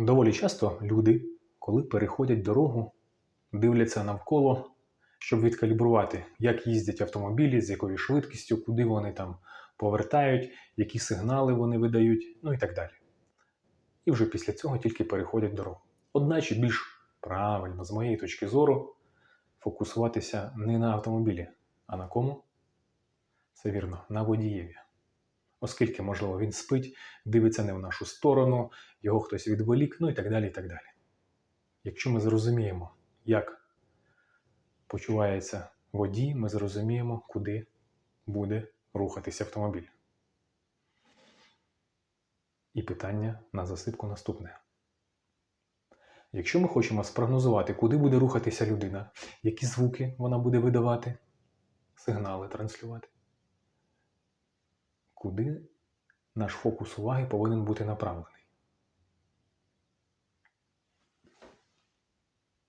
Доволі часто люди, коли переходять дорогу, дивляться навколо, щоб відкалібрувати, як їздять автомобілі, з якою швидкістю, куди вони там повертають, які сигнали вони видають, ну і так далі. І вже після цього тільки переходять дорогу. Одначе більш правильно, з моєї точки зору, фокусуватися не на автомобілі, а на кому? Це вірно, на водієві. Оскільки, можливо, він спить, дивиться не в нашу сторону, його хтось відволік, ну і так далі. і так далі. Якщо ми зрозуміємо, як почувається водій, ми зрозуміємо, куди буде рухатися автомобіль. І питання на засипку наступне. Якщо ми хочемо спрогнозувати, куди буде рухатися людина, які звуки вона буде видавати, сигнали транслювати, куди наш фокус уваги повинен бути направлений.